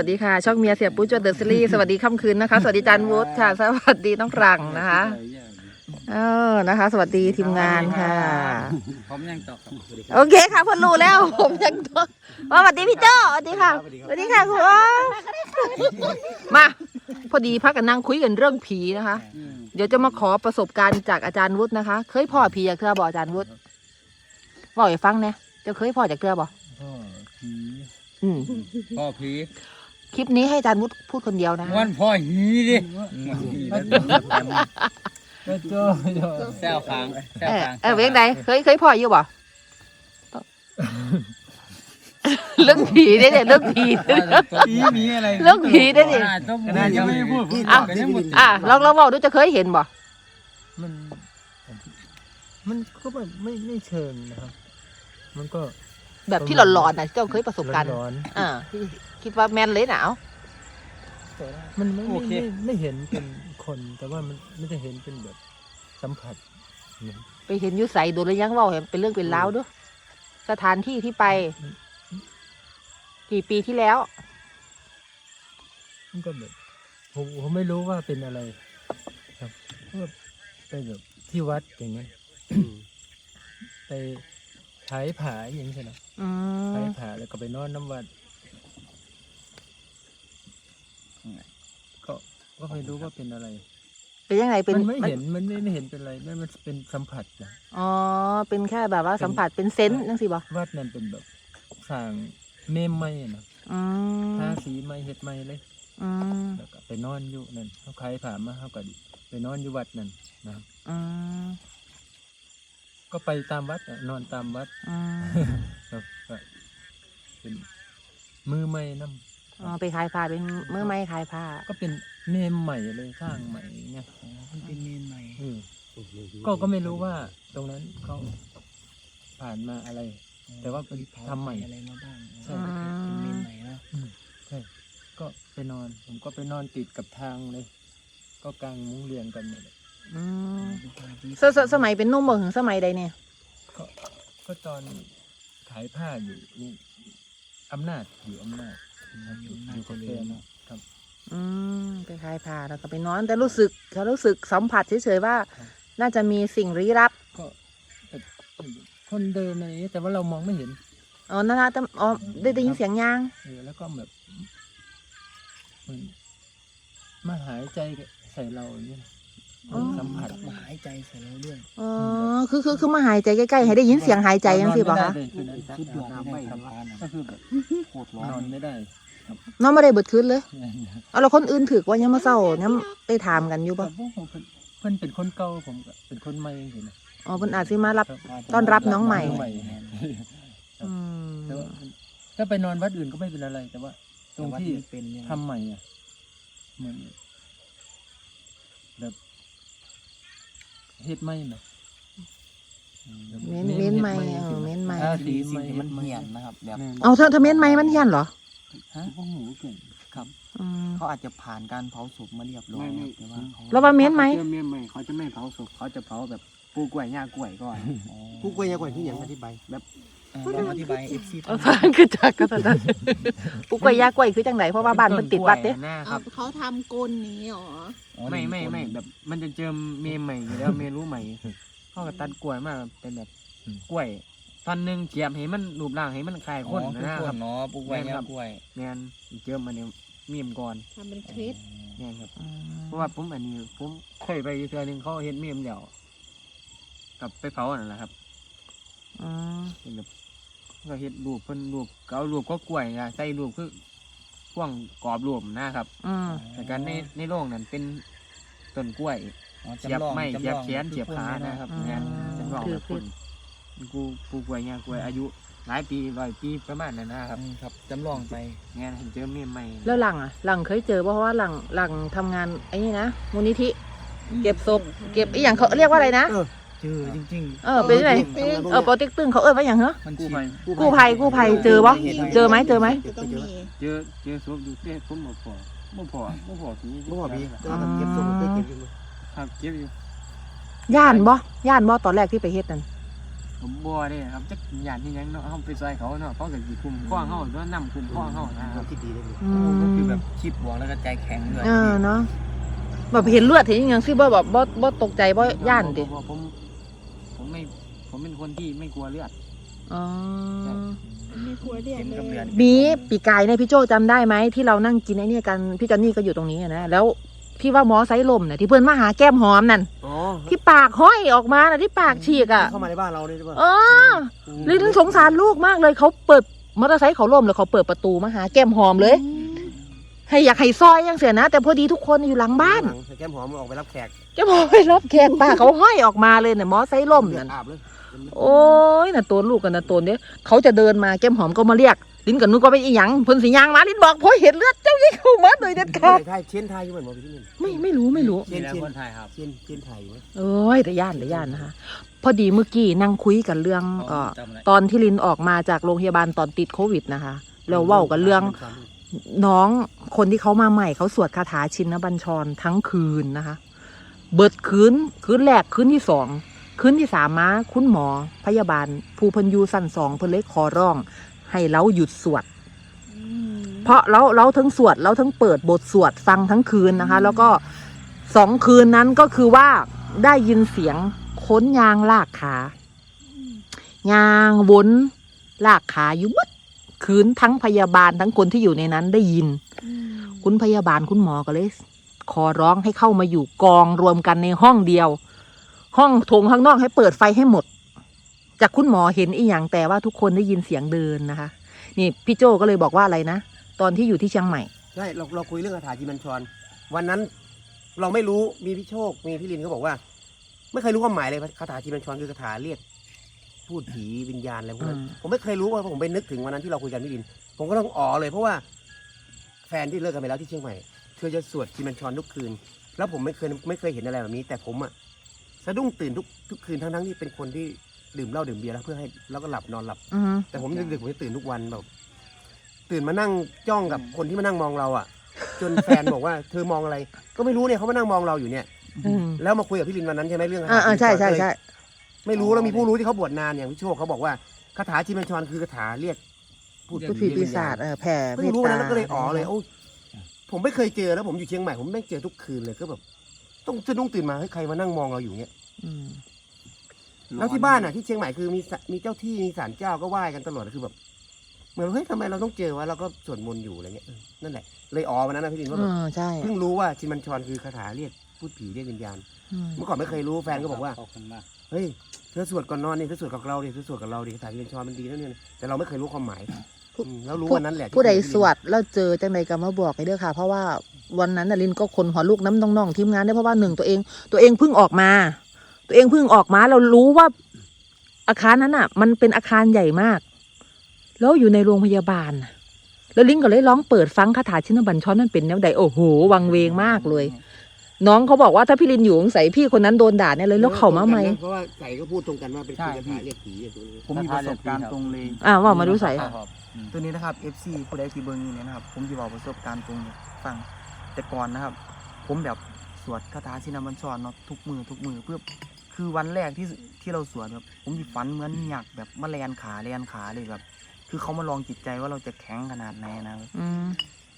วัสดีค่ะ ช่องเมียเสียปุ๊จวดเดอะซีรีส์สวัสดีค่ำคืนนะคะ สวัสดีจันวุฒิค่ะ สวัสดีน้องรังนะคะเออนะคะ สวัสดีทีมงานค่ะพร้อมยังตอบครับโอเคค่ะเพ่นรู้แล้ว ผมยังตัวสวัสดีพี่โจ้สวัสดีค่ะสวัสดีค่ะคุณอ้อมาพอดีพักกันนั่งคุยกันเรื่องผีนะคะ เดี๋ยวจะมาขอประสบการณ์จากอาจารย์วุฒินะคะ เคยพ่อผีจากเทือบอกอาจารย์วุฒิบอกให้ฟังเนี่ยเจะเคยพ่อจากเทือบอกพ่อผีอืมพ่อผี คลิปนี้ให้อาจารย์วุฒิพูดคนเดียวนะคะวันพ่อหีดิโจ้โจ้แซวค้างแซเอวอค้างเออเว้งใดเคยเคยพ่ออยู่บ่เรื่องผีได้เนี่ยเรื่องผีผีมีอะไรเรื่องผีได้ดิต้องมูยังไม่พูดพูดอะกันยังหมดอะลองลองบอกดูจะเคยเห็นบ่มัน มันก็แบบไม่ไม่เชิงนะครับ มันก็ แบบที่หลอนๆนะเจ้าเคยประสบการณ์ร้อนอ่าที่คิดว่าแมนเลยหนาวๆมันไม่ไม่ไม่ไม่เห็นเป็นคนแต่ว่ามันไม่ได้เห็นเป็นแบบสัมผัสเหมือนไปเห็นอยุใสโดนระยังเว่าเห็นเป็นเรื่องเป็นราวด้วยสถานที่ที่ไป กี่ปีที่แล้ว มันก็แบบผมผมไม่รู้ว่าเป็นอะไร ครับก็ไปแบบที่วัดอย่างเงี้ย ไป ขายผาอย่างนี้ใช่ไหมอืขามยผาแล้วก็ไปนอนน้ำวัดก็ก็ไม่รู้ว่าเป็นอะไรเป็นยังไงเป็นมันไม่มันเห็นมันไม่ไม่เห็นเป็นอะไรไม่มันเป็นสัมผัสนะอ๋อเป็นแค่แบบว่าสัมผัสเป็นเซนส์นั่นสิบ่วัดนั่นเป็นแบบสร้างเมมไม้นะอืมทาสีไม้เฮ็ดไม้เลยอืมแล้วก็ไปนอนอยู่นั่นเขาขายผามาเขาก็ไปนอนอยู่วัดนั่นนะครับอืม ก็ไปตามวัดอะนอนตามวัดอืมครับก็เป็นมือไม้นํอ๋อไปขายผ้าเป็นมือไม้ขายผ้าก็เป็นเมมใหม่เลยสร้างใหม่ไงมันเป็นเมนใหม่อืมก็ก็ไม่รู้ว่าตรงนั้นเขาผ่านมาอะไร แต่ว่าเป็นทำใหม่ อะไรมาบ้างใช่เป็นเมนใหม่นะอืมใช่ก็ไปนอน ผมก็ไปนอนติดกับทางเลย ก็กางมุ้งเรียงกันเนี่ยแหละ อืมสสสมัยเป็นหนุ่มบ่ถึงสมัยใดเนี่ยก็ก็ตอนขายผ้าอยู่นี่อำนาจอยู่อำนาจครับอยู่อยู่กับแฟนครับ อืมไปขายผ้าแล้วก็ไปนอน แต่รู้สึกเขารู้สึกสัมผัสเฉยๆว่าน่าจะมีสิ่งลี้ลับก็แต่คนเดินอะไรอย่างเงี้ยแต่ว่าเรามองไม่เห็น อ๋อนั่นนะแต่อ๋อได้ได้ยินเสียงยาง เออแล้วก็แบบเหมือนมาหายใจใส่เราอย่างเงี้ย สัมผัสมาหายใจใส่เราด้วยอ๋อคือคือคือมาหายใจใกล้ๆให้ได้ยินเสียงหายใจยังสิบ่คะนอนไม่ได้เลยคืนนั้นชุดดวงไม่ครับก็คือแบบโคตรร้อนนอนไม่ได้น้องไม่ได้เบิดคืนเลย เอาแล้วคนอื่นถือว่ายังมาเศร้ายังได้ถามกันอยู่แต่ปะพวกผมเพิ่นเพิ่นเป็นคนเก่าผมก็เป็นคนใหม่เห็นนะอ๋อเพิ่นอาจสิมารับครับต้อนรับน้องใหม่ใหม่อืมแต่ว่าถ้าไปนอนวัดอื่นก็ไม่เป็นอะไรแต่ว่า ตรงที่เป็นยังไงทำใหม่อะเหมือนแบบเฮ็ดไม่นะเม้นเม้นไม่เออเม้นไม่ทาดีสีสิ่ไม่งที่เฮ็มันดเหไม่มียนนะครับ แบบแม่นเอาเธอเธอเม้นไม่มันเฮี้ยนเหรอฮะพวกหมูเก่ง ครับ อืม เขาอาจจะผ่านการเผาศพมาเรียบร้อยครับแต่ว่าเขาแล้วว่าเม้นไหมเจอเมียใหม่เขาจะไม่เผาศพเขาจะเผาแบบปูกล้วยย่ากล้วยก่อนอ๋อปูกล้วยย่ากล้วยที่อย่างอธิบายแบบเออ ลองอธิบายเอฟซีเออฟังคือจักก็ตอนนั้นปุกกล้วยยากล้วยคือจังไหนเพราะว่าบ้านมันติดวัดเด้หน้าคเอารับเขาทำกลนี้เหรอไม่ไม่ไม่แบบ มันจะเจอเมียใหม่อยู่แล้วเมียรู้ใหม่เขาก็ตัดกล้วยมาเป็นแบบกล้วยตอนหนึ่งเจียบให้มันรูปร่างให้มันคล้ายคคนนนะคครับนเนาะปลูกไว้เนี่ยกล้วยแมนเจอมาเนี่ยเมียมก่อนทำเป็นคลิปแมนครับ เพราะว่าผมอันนี้ผมเคยไปอยู่เทือหนึงเขาเห็นเมียมเดี่ยวกลับไปเผาอันนั่นแหละครับ อืมเห็นแบบก็เห็ดรูปเพิ่นรูปก็เอารูปก็กล้วยนะใส่รูปคือพ่วงกรอบรูปนะครับอืมแต่การในในโรงนั้นเป็นต้นกล้วย อ๋อเสียบจำลองไม้จำเสียลบองแขนเสียบขานะครับอืมงานจำลองคือแบบคืคุอณกูปลูกกล้วยงากล้วยอายุหลายปีร้อยปีประมาณนั้นนะครับอืมครับจำลองไปงานเห็นเจอเมียใหม่แล้วหลังอะหลังเคยเจอเพราะว่าหลังหลังทำงานไอ้นี่นะมูลนิธิ เก็บศพเก็บไอ้อย่างเขาเรียกว่าอะไรนะ เจอจริงเออเป็นไงเออโปรเต็กตึงเขาเอ่ยว่าอย่างเหรอๆมันกู้ชิภัยนกู้ภัยกู้ภัยเจอปะเจอไหมเจอไหม จะต้องมีเจอเจอศพอยู่เต้ผมบ่พอบ่พอบ่พอผีบ่พอผีครับแต่ว่าเก็บส่งไปเก็บอยู่ครับเก็บอยู่ย่านบ่ย่านบ่ตอนแรกที่ไปเฮ็ดนั่นผมบัวเด้ครับจักหยาดที่หยังเนาะเฮาไปซอยเขาเนาะเขาก็สิคุมข้อเฮาแล้วนำคุมข้อเฮานะครับคิดดีเลยอืก็คือมแบบคิดบวกแล้วก็ใจแข็งด้วยเออเนาะแบบเห็นเลือดเห็นอหย่างสิบ่แบบบ่บ่ตกใจบ่ย่านดิผม ผมผมไม่ผมเป็นคนที่ไม่กลัวเลือด อ๋อ มีผัวเรียกเห็นเลกับเรือนยมีปีกายเนี่ยพี่โจจำได้ไหมที่เรานั่งกินไอ้เนี่ยกันพี่จอนนี่ก็อยู่ตรงนี้อะนะแล้วที่ว่าหมอไซลมเนี่ยที่เพื่อนมาหาแก้มหอมนั่นอ๋อที่ปากห้อยออกมาน่ะที่ปากฉีกอะเข้ามาในบ้านเราเลยใช่ป่ะเออลินสงสารลูกมากเลยเขาเปิดมอเตอร์ไซค์เขาล่มแล้วเขาเปิดประตูมาหาแก้มหอมเลย ให้อยากให้ซอยยังเสียนะ แต่พอดีทุกคนอยู่หลังบ้านแก้มหอมออกไปรับแขกแก้มหอมไปรับแขกปากเขาห้อยออกมาเลยเนี่ยหมอไซล่มนั่นอาบเลยโอ้ยน่ะตัวลูกกันน่ะตัวเนี้ยเขาจะเดินมาแก้มหอมก็มาเรียกลิ้นกับนุ้ก็ไปอีหยังเพิ่นสิยางมาลิ้นบอกพอเห็นเลือดเจ้ายิ่งเข้ามาเลยเด็ดขาดไทยเชียนไทยอยู่เหมือนบอกพี่นี่ไม่ไม่รู้ไม่รู้เชียนเชียนไทยครับเชียนเชียนไทยอยู่ไหมเอ้ยแต่ย่านแต่ย่านนะคะพอดีเมื่อกี้นั่งคุยกันเรื่องเอ่อตอนที่ลินออกมาจากโรงพยาบาลตอนติดโควิดนะคะแล้วเว้ากันเรื่อง น้องคนที่เขามาใหม่เขาสวดคาถาชินบัญชรทั้งคืนนะคะ เบิดคืนคืนแรกคืนที่สองคืนที่สามมาคุณหมอพยาบาล ผู้เพันอยูสั้นสองเพิ่นเลยขอร้อง ให้เราหยุดสวดเพราะเราเราทั้งสวดเราทั้งเปิดบทสวดฟังทั้งคืนนะคะ แล้วก็สองคืนนั้นก็คือว่าได้ยินเสียงค้นยางลากขายางวนลากขาอยู่บึด คืนทั้งพยาบาลทั้งคนที่อยู่ในนั้นได้ยิน คุณพยาบาลคุณหมอก็เลยขอร้องให้เข้ามาอยู่กองรวมกันในห้องเดียว ห้องโถงข้างนอกให้เปิดไฟให้หมด จากคุณหมอเห็นอีหยังแต่ว่าทุกคนได้ยินเสียงเดินนะคะ นี่พี่โจก็เลยบอกว่าอะไรนะ ตอนที่อยู่ที่เชียงใหม่ใช่เราเราคุยเรื่องคาถาจิมันชรวันนั้นเราไม่รู้มีพี่โชคมีพี่ลินเขาบอกว่า ไม่เคยรู้ความหมายเลยคาถาจิมันชรคือคาถาเรียก พูดผีวิญญาณอะไรพวกนั้นอืม ผมไม่เคยรู้ว่าผมไปนึกถึงวันนั้นที่เราคุยกันพี่ลิน ผมก็ต้องอ๋อเลยเพราะว่าแฟนที่เลิกกันไปแล้วที่เชียงใหม่เธอจะสวดจิมันชรทุกคืน แล้วผมไม่เคยไม่เคยเห็นอะไรแบบนี้ แต่ผมอะสะดุ้งตื่นทุกทุกคืนทั้งทั้งๆที่เป็นคนที่ดื่มเหล้าดื่มเบียร์แล้วเพื่อให้แล้วก็หลับนอนหลับ อืมแต่ผมดึกๆผมจะตื่นทุกวันแบบตื่นมานั่งจ้องกับคนที่มานั่งมองเราอะ จนแฟนบอกว่าเธอมองอะไร ก็ไม่รู้เนี่ยเขามานั่งมองเราอยู่เนี่ย อืมแล้วมาคุยกับพี่ลินวันนั้นใช่ไหมเรื่องอ่าอ่าใช่ใช่ใช่ ไม่รู้แล้วมีผู้รู้ที่เขาบวชนานอย่างพี่โชคเขาบอกว่าคาถาจิมันชรคือคาถาเรียกพูดพูดผีปีศาจเออแผ่เมเพิ่งตรู้วันตานั้นแล้วก็เลยอ๋อเลยโอ้ผมไม่เคยเจอแล้วผมอยู่เชียงใหม่ผมไม่เจอทุกคืนเลยก็แบบ ต้องสะดุ้งตื่นมาเฮ้ยใครมานั่งมองเราอยู่เนี่ยอืมแล้วที่บ้านอะที่เชียงใหม่คือมีศามีเจ้าที่มีศาลเจ้าก็ไหว้กันตลอดคือแบบเหมือนเฮ้ยทำไมเราต้องเจอวะเราก็สวดมนต์อยู่อะไรเงี้ยเออนั่นแหละ เลยอ๋อวันนั้นนะพี่ลินว่าเอแบบอใช่เพิ่งรู้ว่าจิมันชรคือคาถาเรียกพูดผีเรียกวิญญาณอืมเมื่อก่อนไม่เคยรู้แฟนก็บอกว่าขอบคุณมาก เฮ้ยเธอสวดก่อนนอนนี่เธอสวดกับเราดิเธอสวดกับเราดิคาถาจิมันชรมันดีนะเนี่ยแต่เราไม่เคยรู้ความหมายอืมแล้วรู้วันนั้นแหละที่ผู้ใดพี่ลินสวดแล้วเจอจังใดก็มาบอกให้เด้อค่ะ เพราะว่าวันนั้นน่ะลินก็คนหัวลูกน้ำน้องๆทีมงานได้เพราะว่าหนึ่งตัวเอง ตัวเองเพิ่งออกมา ตัวเองเพิ่งออกมาเรารู้ว่าอาคารนั้นอะ มันเป็นอาคารใหญ่มาก แล้วอยู่ในโรงพยาบาลน่ะแล้วลินก็เลยร้องเปิดฟังคาถาชินบัญชรนั่นเป็นแนวใดโอ้โหวังเวงมากเลย น้องเขาบอกว่าถ้าพี่ลินอยู่สงสัยพี่คนนั้นโดนด่าเนี่ยเลยแล้วเขามาไหมเพราะว่าใส่ก็พูดตรงกันว่าเป็นใช่คาถาเรียกผีอย่างตัวนี้ผมมีประสบการณ์ตรงเลยอ่าว่ามาดูใส่ตัวนี้นะครับ FC ผู้ใดที่เบิ่งอยู่เนี่ยนะครับ ผมจะบอกประสบการณ์ตรงนี้ฟังแต่ก่อนนะครับ ผมแบบสวดคาถาชินบัญชรเนาะทุกมือทุกมือเพื่อคือวันแรกที่ที่เราสวดแบบผมจะฝันเหมือนหยักแบบมาแลนขาแลนขาเลยแบบ คือเขามาลองจิตใจว่าเราจะแข็งขนาดไหนนะอืม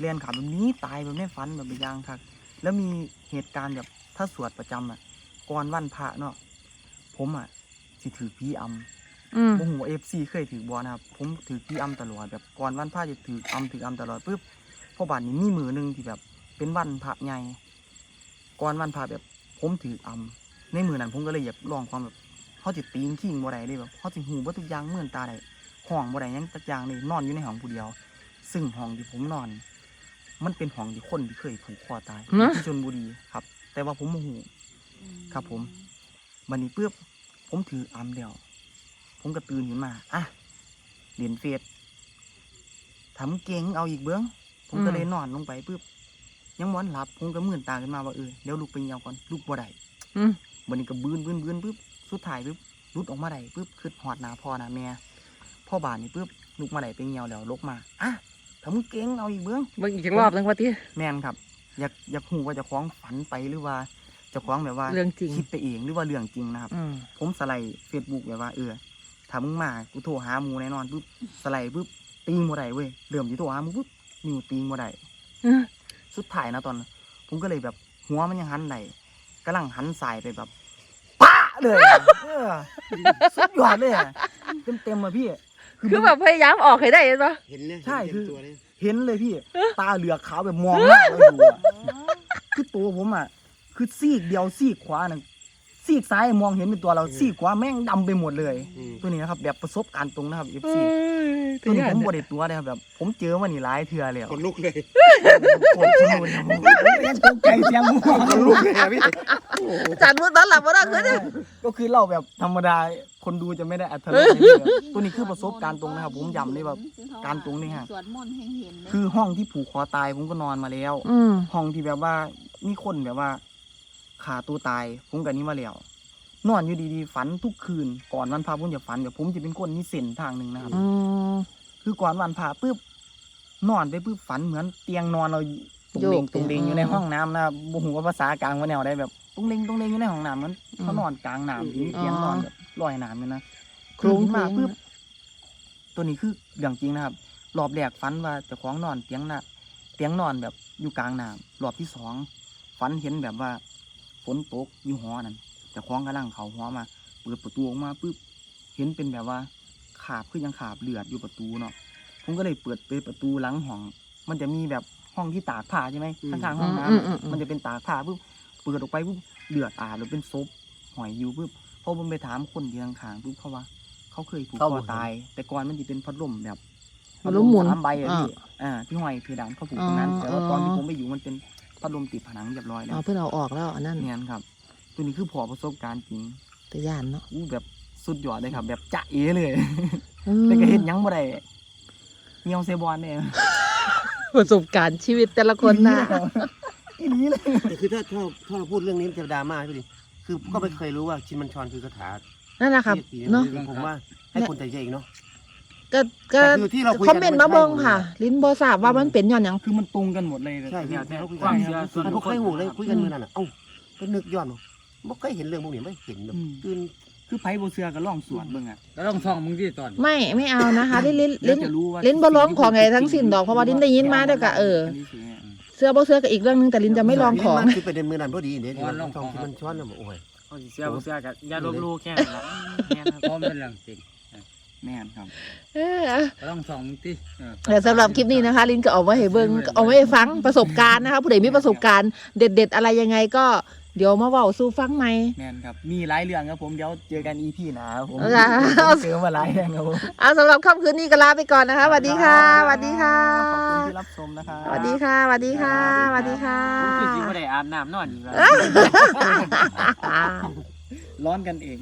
เรียนขาแบบนี้ตายแบบไม่ฝันแบบไม่ยางครับ แล้วมีเหตุการณ์แบบถ้าสวดประจำอะก่อนวันพระเนาะผมอะสิถือพี่อำอืมโมโหเอฟซีเคยถือบอลนะครับ ผมถือพี่อำตลอดแบบก่อนวันพระจะถืออำถืออำตลอดปุ๊บพอบาทนี้มีมือหนึ่งที่แบบ เป็นวันพระใหญ่ก่อนวันพระแบบ ผมถืออำในมือนั้นผมก็เลยอยากลองความแบบเขาจิตีนขิงบ่ได้เลยแบบเขาจิหูบ่ทุกอย่างเหมือนตาได้ห้องบ่ได้หยังตักอย่างเลยนอนอยู่ในห้องผู้เดียว ซึ่งห้องที่ผมนอน มันเป็นห้องที่คนที่เคยผูกคอตายนะที่ชนบุรีครับ แต่ว่าผมโมโห ครับผม วันนี้ปุ๊บผมถืออำเดียว ผมก็ตื่นขึ้นมา อะเรียนเฟสทำเก่งเอาอีกเบื้อง ผมก็อืม เลยนอนลงไปปุ๊บยังมอนหลับ ผมก็มื่นตาขึ้นมาว่าเออเดี๋ยวลุกไปเหี่ยวก่อนลุกบ่ได้อืมวันนี้ก็บืนบืนบืนปุ๊บสุดท้ายปุ๊บรุดออกมาได้ปุ๊บคือหอดหนาพ่อหนาแม่พ่อบานนี่ปุ๊บลุกมาได้ไปเหี่ยวแล้วลกมา อะ ทำเก่งเอาอีกเบื้องเบิ่งอีกจังรอบนึงว่าที่แม่นครับ อยากอยากหูว่าเจะคล้าของฝันไปหรือว่าเจะคล้าของแบบว่า เรื่องจริง คิดไปเองหรือว่าเรื่องจริงนะครับ อืมผมสไลด์เฟซบุ๊กแบบว่าเออถ้ามึงมากูโทรหาหมูแน่นอนปุ๊บสไลด์ปุ๊บตีงบ่ได้เว้ยเริ่มที่โทรหาหมูปุ๊บนิวตีงบ่ได้อืมสุดท้ายนะตอนนั้นผมก็เลยแบบหัวมันยังหันไหลกำลังหันสายไปแบบป้าเลยอะเออสุดยอดเลยอะเต็มเต็มๆอะพี่ คือแบบพยายามออกให้ได้ปะเห็นเนี่ยใช่คือเต็มตัวเลยเห็นเลยพี่ ตาเหลือกขาวแบบมองหน้าเราอยู่อะคือตัวผมอะ คือซีกเดียวซีกขวาน่ะ ซีกซ้ายมองเห็นเป็นตัวเราซีกขวาแม่งดำไปหมดเลย อืม ตัวนี้นะครับแบบประสบการณ์ตรงนะครับเอ FC อตัวนี้ผมบริตัวเลยครับแบบ ผมเจอมันนี่หลายเทื่อแล้วคนลุกเลยผมขโมยนะผมตกใจเสียงผมคนลุกเลยอะพี่จันมือตอนหลับมาได้คือเนี่ยก็คือเล่าแบบธรรมดาคนดูจะไม่ได้อัธรสเลยตัวนี้คือประสบการณ์ตรงนะครับ ผมย้ำเลยแบบ การตรงนี่ฮะ สวดมนต์ให้เห็นเลยคือห้องที่ผูกคอตายผมก็นอนมาแล้ว อืมห้องที่แบบว่ามีคนแบบว่า ขาตัวตาย ผมกับนี้มาแล้วนอนอยู่ดีๆฝันทุกคืน ก่อนวันพระผมจะฝันแบบผมจะเป็นคนมีเส้นทางหนึ่งนะครับอืมคือก่อนวันพระปุ๊บนอนไปปุ๊บฝันเหมือนเตียงนอนเราตรงเลงโยกตรงเลงอืมอยู่ในห้องน้ำนะครับบ่หูว่าภาษากลางว่าแนวได้แบบตรงเลงตรงเลงอยู่ในห้องน้ำมันอืมเขานอนกลางน้ำที่มีเตียงอ๋อนอนแบบลอยน้ำอยู่นะโครงตื่นมาโครงปุ๊บตัวนี้คือเรื่องจริงนะครับรอบแรกฝันว่าเจะคล้าของนอนเตียงน่ะเตียงนอนแบบอยู่กลางน้ำรอบที่สองฝันเห็นแบบว่าฝ นตกอยู่หอนั่นเจะคล้าของกำลังเขาหัวมา เปิดประตูออกมาปุ๊บเห็นเป็นแบบว่าขาบคือยังขาบเลือดอยู่ประตูเนาะผมก็เลยเปิดไปประตูหลังห้อง มันจะมีแบบห้องที่ตากผ้าใช่ไหมอืมข้างๆห้องน้ำอือะมอืมอืมมันจะเป็นตากผ้าปุ๊บเปิดออกไปปุ๊บเลือดอาบหรือเป็นซบหอยอยู่ปุ๊บพอผมไปถามคนที่ข้างๆปุ๊บเขาว่า เขาเคยผูกคอตาย แต่ก่อนมันจะเป็นพัดลมแบบพัดลมหมุนสามใบอะอ่าพี่อ่าที่ห้อยเพดานเขาผูกตรงนั้นอ๋อแต่ว่าตอนที่อ๋อผมไปอยู่มันเป็น พัดลมติดผนังเรียบร้อยแล้อ๋วอเพื่อนเอาออกแล้วอันนั้นเนี่ยครับ ตัวนี้คือพอประสบการณ์จริงแต่ย่านเนาะอู้แบบสุดยอดเลยครับ แบบจะเอเลยอืมแต่ก็เห็นยังบ่ได้เงียวเซบอลเนี่ยประสบการณ์ชีวิตแต่ละคนนะอีนี้เลยแต่คือถ้าถ้าถ้าเราพูดเรื่องนี้มันจะดราม่าพี่ดิคือก็ไม่เคยรู้ว่าชินมันชรคือคาถานั่นนะครับที่เนาะผมว่าให้คนใจเย็นเนาะ ก็ก็แต่คือที่เราคุยกันคอมเมนต์มาเบิ่งค่ะมันใช่ลิ้นบอทราบว่ามันเป็นย้อนหยังคือมันตรงกันหมดเลยใช่เนี่ที่ยเราคุยควากัมนเชื่อส่วนมันบุบ่คเคคล ยหูเลยคุยกันมือนั่นน่ะเอ้าก็นึกย้อนเนาะบ่เคยเห็นเรื่องพวกนี้ไม่เห็นแบบอืมตื่นคือไพ่โบเสือก็ล่องสวนเบิ่งอะแล้วต้องซ่องมึงที่ตอนไม่ไม่เอานะคะ ลิ้นลิ้นเดี๋ยลิ้วนจะรู้ว่าลิ้นบ่ร้องของไงทั้งสิ้นดอกเพราะว่าลิ้นได้ยินมาเด้อก็เออ เสื้อบ่เสื้อก็อีกเรื่องหนึงแต่ลิ้นจะไม่ลองของ มันคือประเด็นมือนั่นพอดีเนี่ยที่ว่าช่องชินมันชรน่ะโอ้ยเอาสิเสียบ่เสียกับอย่าลบหลู่แค่นั้นละแม่นครับเพราะมันเป็นเรื่องจริง แม่นครับเออก็ต้องซ่องมึงที่เออแต่สำหรับคลิปนี้นะคะ ลินก็เอาไว้ให้เบิ่งเอาไว้ให้ฟังประสบการณ์นะคะผู้ใดมีประสบการณ์เด็ด ๆ อะไรยังไงก็เดี๋ยวมาเว้าสู่ฟังใหม่แม่นครับ มีหลายเรื่องครับผมเดี๋ยวเจอกันอีพีหนะครับผมจ้ะเจอมาหลายเรื่องครับผมเอาสำหรับค่ำคืนนี้ก็ลาไปก่อนนะคะสวัสดีค่ะสวัสดีค่ะขอบคุณที่รับชมนะครับสวัสดีค่ะสวัสดีค่ะสวัสดีค่ะผมคือสิบ่ได้อาบน้ำนอนอีกแล้วร้อนกันเอง